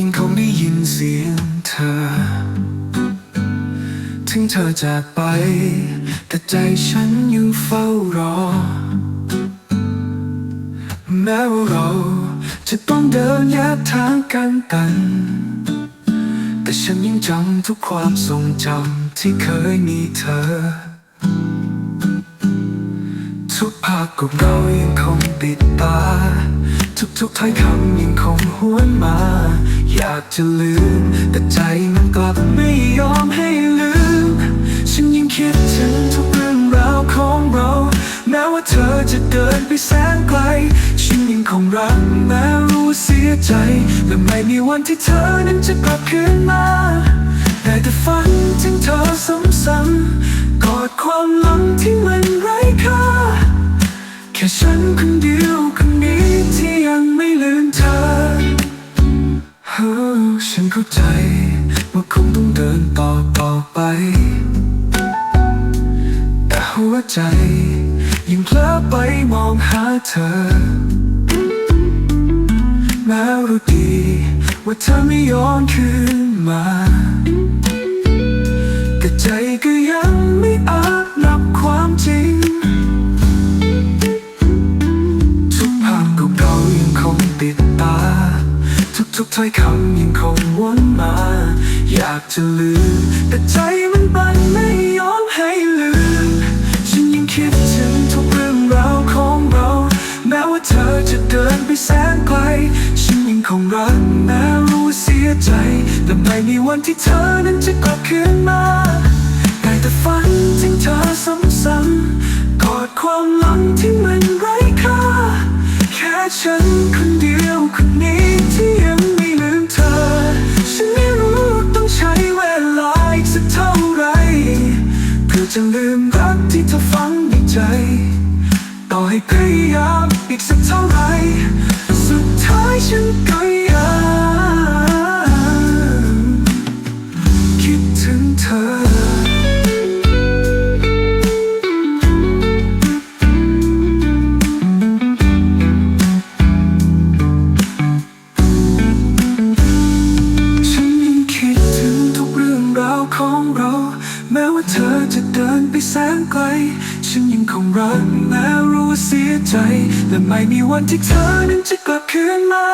ยังคงได้ยินเสียงเธอ ถึงเธอจากไป แต่ใจฉันยังเฝ้ารอ แม้ว่าเราจะต้องเดินแยกทางกันกัน แต่ฉันยังจำทุกความทรงจำที่เคยมีเธอ ทุกภาพของเรายังคงติดตา ทุกถ้อยคำยังคงหวนมา อยากจะลืม แต่ใจมันกลับไม่ยอมให้ลืม ฉันยังคิดถึงทุกเรื่องราวของเรา แม้ว่าเธอจะเดินไปแสนไกล ฉันยังคงรักแม้รู้เสียใจ และไม่มีวันที่เธอนั้นจะกลับคืนมาได้แต่ฝันถึงเธอซ้ำๆกอดความหลังที่มันไร้ค่าแค่ฉันคน ฉันเข้าใจว่าคงต้องเดินต่อต่อไป แต่หัวใจยังเพลอไปมองหาเธอ แม้รู้ดีว่าเธอไม่ย้อนคืนมาแต่ใจก็ยังไม่อาจรับความจริง ทุกภาพเก่าๆยังคงติดตา ทุกถ้อยคำยังคงวนมา อยากจะลืม แต่ใจมันบันไม่ยอมให้ลืม ฉันยังคิดถึงทุกเรื่องราวของเรา แม้ว่าเธอจะเดินไปแสนไกล ฉันยังคงรักแม้รู้เสียใจ แต่ไม่มีวันที่เธอนั้นจะกลับคืนมาได้แต่ฝันถึงเธอซ้ำๆกอดความหลังที่มัน ให้พยายามอีกสักเท่าไหร่สุดท้ายฉันก็ อจะเดินไปแสนไกล ฉันยังคงรักแม้รู้เสียใจ และไม่มีวันที่เธอนั้นจะกลับคืนมา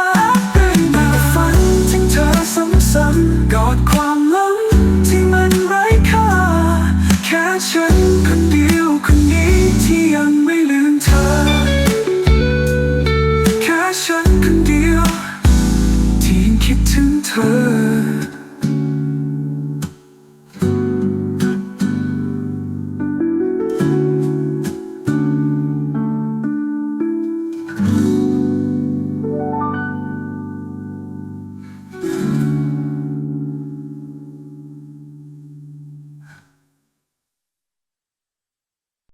เป็นมาฝันถึงเธอซ้ำๆกอดความลับ